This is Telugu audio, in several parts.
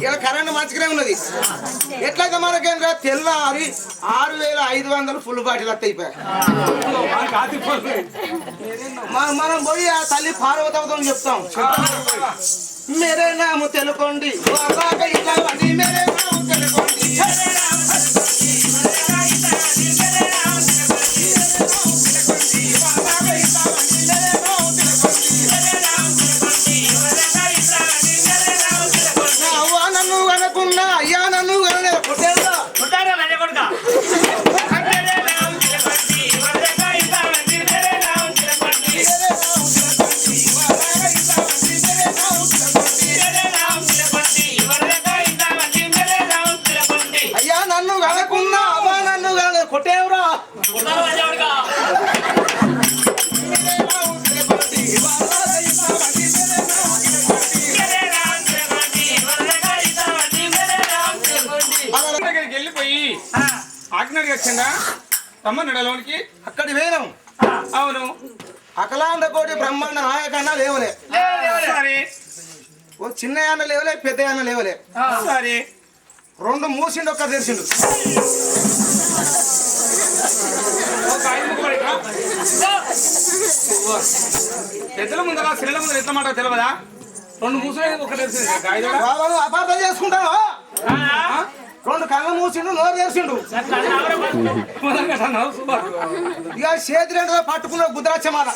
ఇలా కరెంట్ మంచిగానే ఉన్నది. ఎట్లయితే మనకేంద్ర తెల్లారి ఆరు వేల ఐదు వందలు ఫుల్ బాటిల్ అత్తయిపోయాయి మనం పోయి ఆ తల్లి పార్వతవతం చెప్తాం. మేరే నాము తెలుకోండి మేరే నాము తెలుకోండి ఆజ్ఞడి వచ్చిందా? రమ్మన్నాడు లోనికి? అక్కడి వేరం ఆ, అవును. అఖలాండ కోటి బ్రహ్మాండ నాయకన్నా లేవలే. సరే. ఓ చిన్న అన్న లేవలే పెద్ద అన్న లేవలే. సరే. రెండు మూసిండు ఒక్క తెరిచిండు ఇట్లా. పెద్దల ముందర పిల్లల ముందర ఎట్లా మాట తెలియదా రెండు మూసులే ఒక తెలిసింది అపార్థం చేసుకుంటాను ఆ, రెండు కళ్ళ మూసిండు నోరు తెరిచిండు. ఇక చేతి రెండు పట్టుకున్న గుద్రాక్షమాల.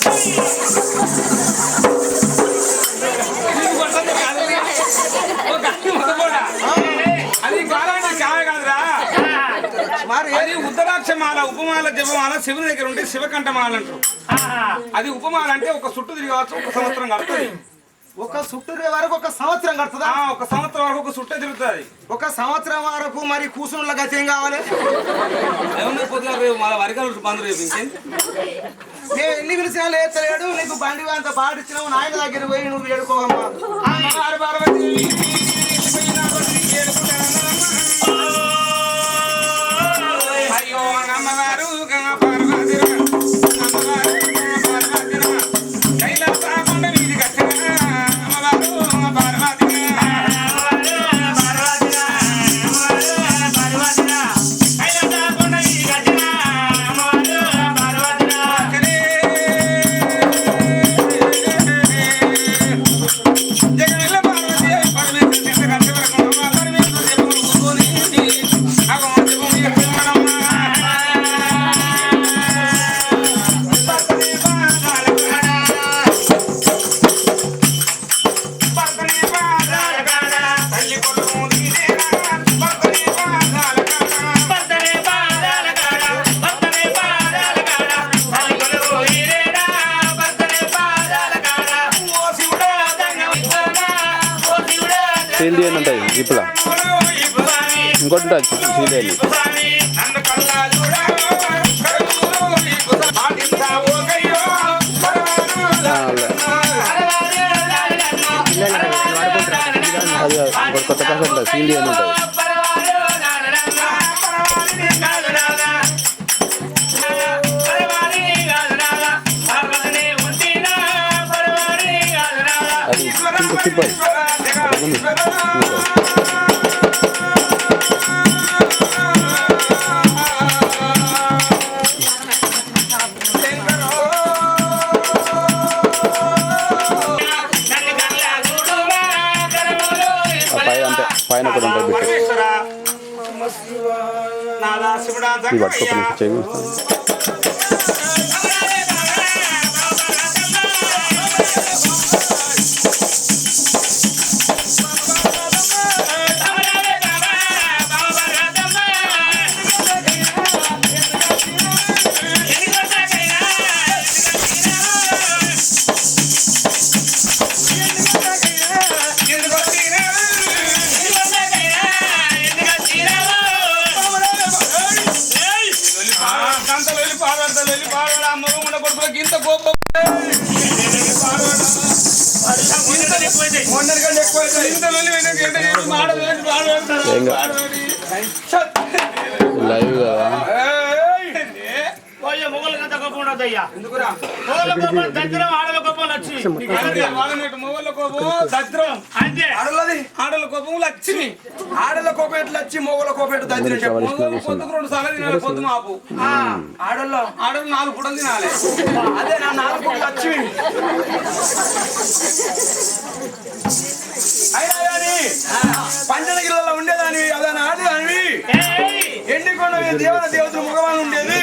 అది గాలాంటి కాయ కాదురా మరి అది ఉత్తరాక్షమాల ఉపమాల జపమాల శివుని దగ్గర ఉంటే శివకంఠమాల అంటారు. అది ఉపమాల అంటే ఒక చుట్టు తిరగవచ్చు ఒక సంవత్సరం కడుతుంది ఒక చుట్టూ వరకు ఒక సంవత్సరం కడుతుందా? ఆ, ఒక సంవత్సరం వరకు ఒక చుట్టే తిరుగుతుంది. ఒక సంవత్సరం వరకు మరి కూసునుల గతి ఏం కావాలి? ఏమన్నా పొద్దున రేపు మళ్ళీ వరికలు బంద్ రేపు నేను ఎన్ని పిలిచినా లేచలేడు నీకు బండి అంత పాటిచ్చినావు నాయన దగ్గర పోయి నువ్వు వేడుకోవమ్మా సీల్ అని ఉంటుంది ఇప్పుడు ఇంకోటి ఉంటుంది సీల్ అని అది. ఇంకోటి కొత్త ఉంటుంది అని ఉంటుంది అది ఇంకో పైన కూడా ఉంటుంది బిట్టు ఇది పట్టుకోక నుంచి చేయి. కోళ్ళ కోపం దరిద్రం ఆడల కోపం లక్ష్మి కోపం దరిద్రం అంతే. ఆడలది ఆడల కోపం లక్ష్మి ఆడల కోపం ఎట్లా వచ్చి మొగల కోపం ఎట్లా దరిద్రం పొద్దుకు రెండు సార్లు తినాలి పొద్దు మాపు ఆడల్లో? ఆడలు నాలుగు పూటలు తినాలి. అదే నా నాలుగు పూటలు లక్ష్మి అయినా కానీ పంచనగిరిలో ఉండేదాని అదే ఆడి అని ఏయ్! ఎండికొండ దేవన దేవతలు మగవాళ్ళు ఉండేది.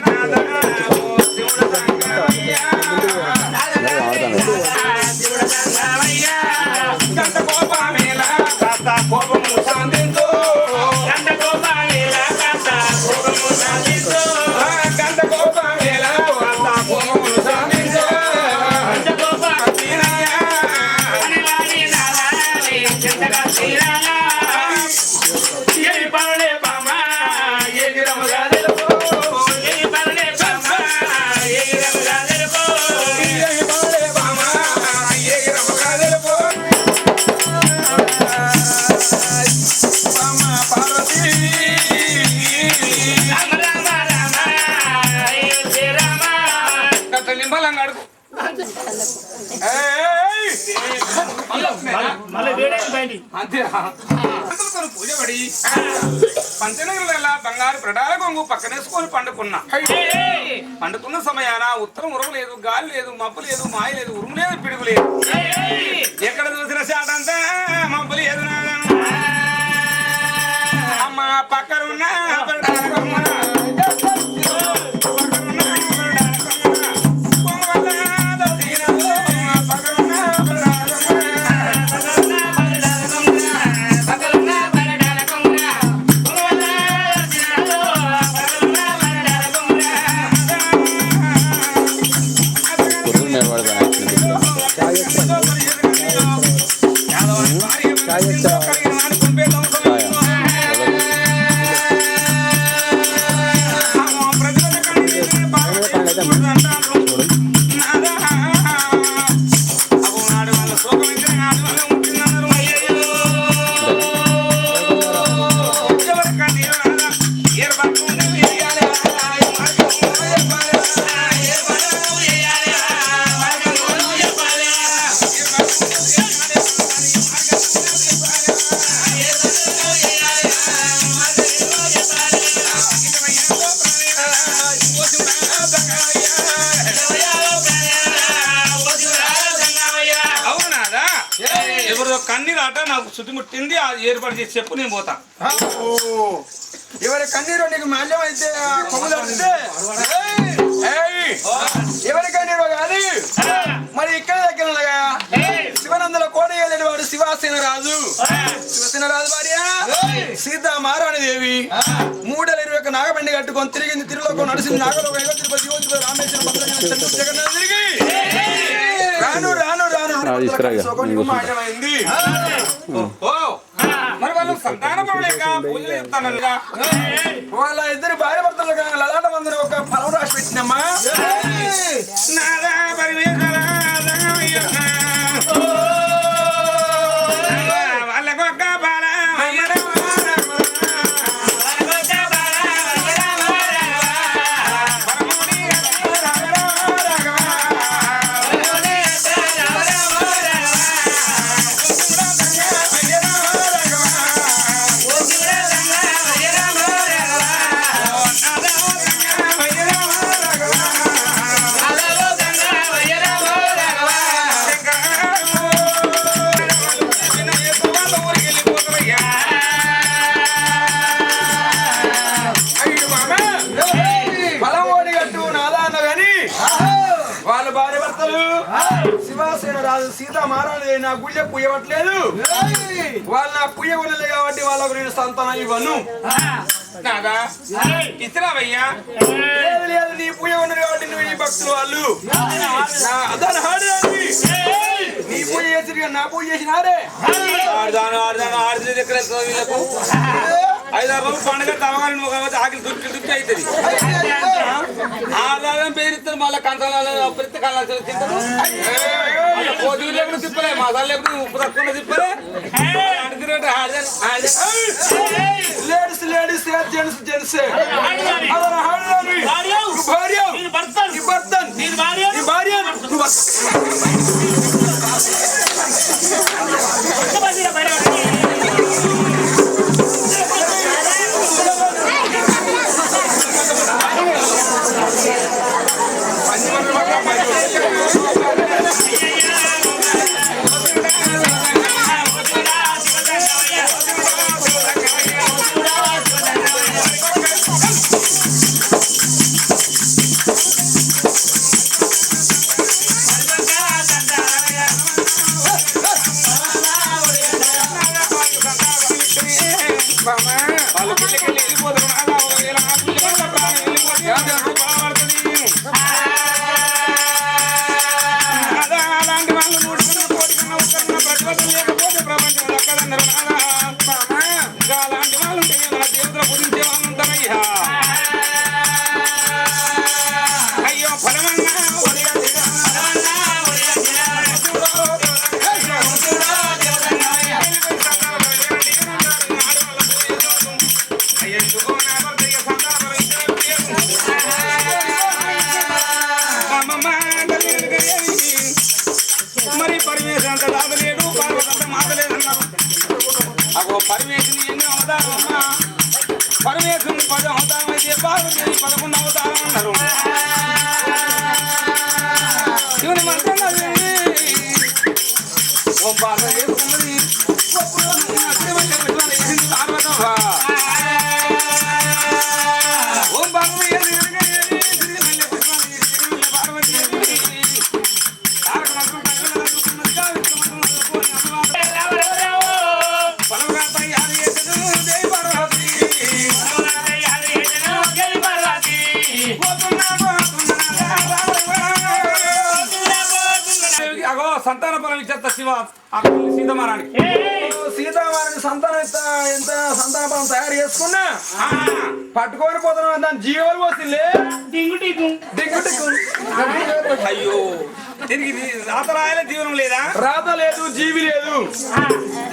nada por పూజపడి పంచనగరుల బంగారు ప్రడాల గొంగు పక్కనేసుకొని పండుకున్నా! పండుకున్న సమయాన ఉత్తరం ఉరుము లేదు గాలి లేదు మబ్బు లేదు మాయ లేదు ఉరుము లేదు పిడుగు లేదు! ఎక్కడ చూసిన శాటంతా మబ్బు లేదు. అమ్మ పక్కనున్న ప్రడాల గొంగున. ఎవరిదో కన్నీరాట నాకు చుట్టుముట్టింది ఏర్పాటు చేసి చెప్పు నేను పోతా. ఎవరి కన్నీరు నీకు మాల్యం అయితే ఎవరి కన్నీరు కానీ మరి ఇక్కడ దగ్గర శివనందల కోడయ్యేది వాడు శివాసేన రాజు శివసేన రాజు భార్య సీతా మారాణి దేవి. మూడేళ్ళ ఇరవై ఒక్క నాగబండి కట్టుకొని తిరిగింది తిరులోకం నడిచింది నాగలోకం తిరుపతి రామేశ్వరం జగన్నాథ్ తిరిగి. మాయమైంది ఓ మరి వాళ్ళు సంతాన పూజలు వాళ్ళ ఇద్దరు భార్య భర్తలు లలాట మందిరం ఒక ఫలం రాసి పెట్టినమ్మా నాదా పరమేశ్వర శివాసేన రాజు సీతా మహారాణి నా గుళ్ళె పుయ్యవట్లేదు వాళ్ళు నా పుయ్య ఉండలే కాబట్టి వాళ్ళకు నేను సంతానం ఇవ్వను ఇస్తున్నావయ్యా లేదు లేదు నీ పూజ ఉన్నది కాబట్టి నువ్వు ఈ భక్తులు వాళ్ళు నా- పూజ చేసి నా పూజ చేసినారే ఆడదాను ఆడదాను ఆడది దగ్గర వీళ్ళకు హైదరాబాద్ పండుగ తమగారి ముఖం ఆకలి దుక్కి దుక్కి అవుతుంది. ఆదాయం పేరుస్తారు మళ్ళీ కంచాలలో ప్రతి కళ్ళ తింటారు పోతులు లేకుండా తిప్పలే మసాలా లేకుండా ఉప్పు తక్కువ తిప్పలే. Ladies ladies gents gents. భార్య. భార్య. భార్య అగో పరమేశ్వరుని ఎన్ని అవతారం పరమేశ్వరుని పదం అవతారం అయితే పదం సంతాన ఫలం ఇచ్చేస్తా శివ పిల్లి సీతమారానికి సీతామారానికి సంతానం ఎంత ఎంత సంతాన ఫలం తయారు చేసుకున్నా? పట్టుకొని పోతున్నా దాని జీవాలు పోసిందే అయ్యో. దీనికి రాత రాయలే జీవనం లేదా? రాత లేదు జీవి లేదు.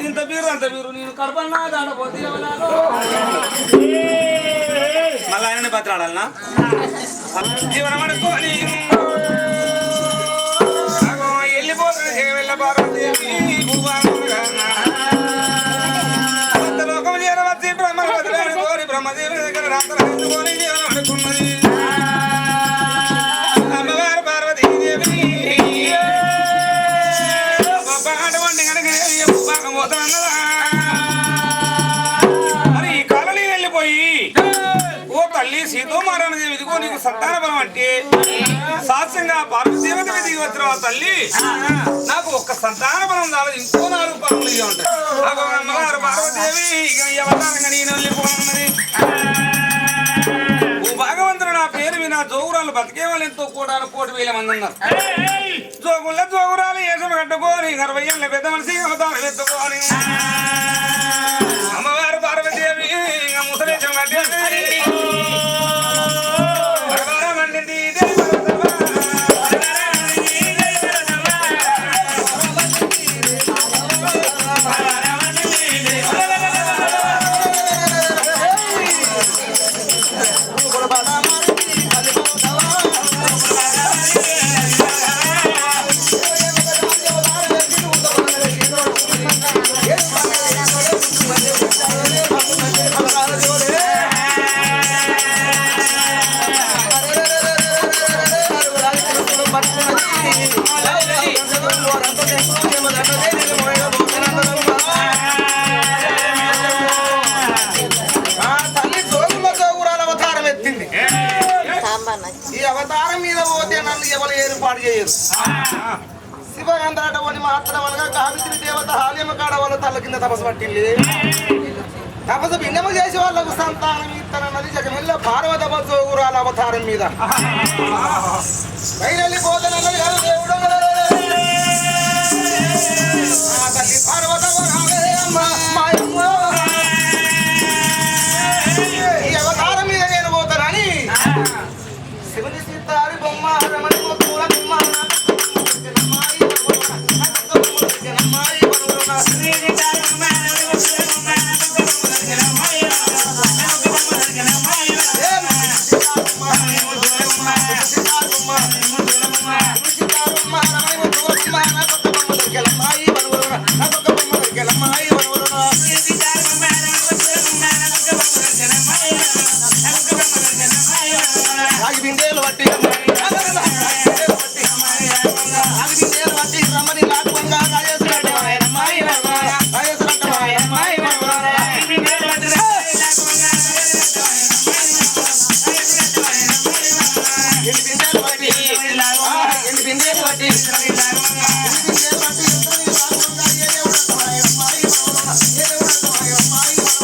ఇంత బీరు అంత బీరు. నేను కడపన్నా దాడపోతే మళ్ళీ ఆయన బతరాడన్నా జీవనం అనుకోని సంతాన బలం అంటే సాక్ష్యంగా పార్వతీదేవత దిగి వచ్చిన తల్లి నాకు ఒక్క సంతాన బలం కాదు ఇంకో నాలుగు పనులు ఇవి ఉంటాయి అమ్మగారు పార్వతీదేవి ఇక ఈ అవతారంగా నేను వెళ్ళిపోనున్నది నా పేరు వినా జోగురాలు బతికే వాళ్ళు ఎంతో కూడా కోటి వేల మంది ఉన్నారు. జోగుల జోగురాలు ఏసం కట్టుకోని అరవై ఏళ్ళ పెద్ద మనిషి అవతారం ఎత్తుకోని. అమ్మవారు పార్వతీదేవి ముసలేశం కట్టేసి ఈ అవతారం మీద పోతే నన్ను ఎవరు ఏర్పాటు చేయరు? శివగంధరటవని మాత్రం అనగా కావిత్రి దేవత హాల్యమ కాడ వాళ్ళ తల్ల కింద తపస్సు పట్టింది. తపస్సు భిన్నము చేసి వాళ్ళకు సంతానం ఇస్తానన్నది జగమెల్ల అవతారం మీద. బయలుపోతానన్నది కాదు దేవుడు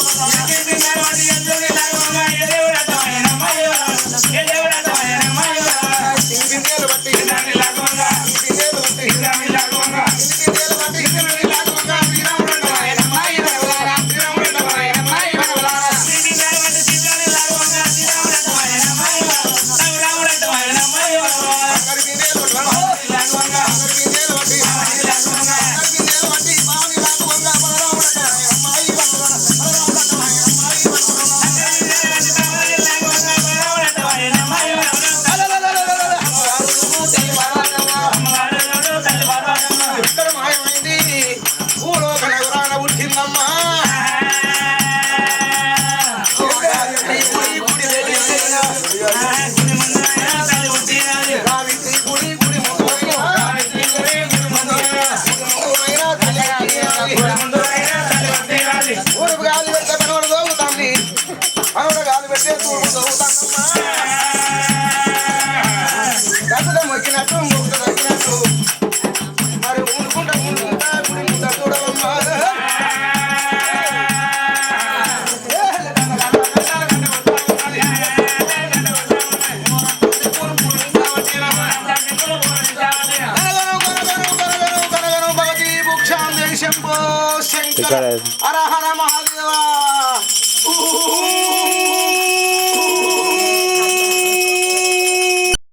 Gracias. got a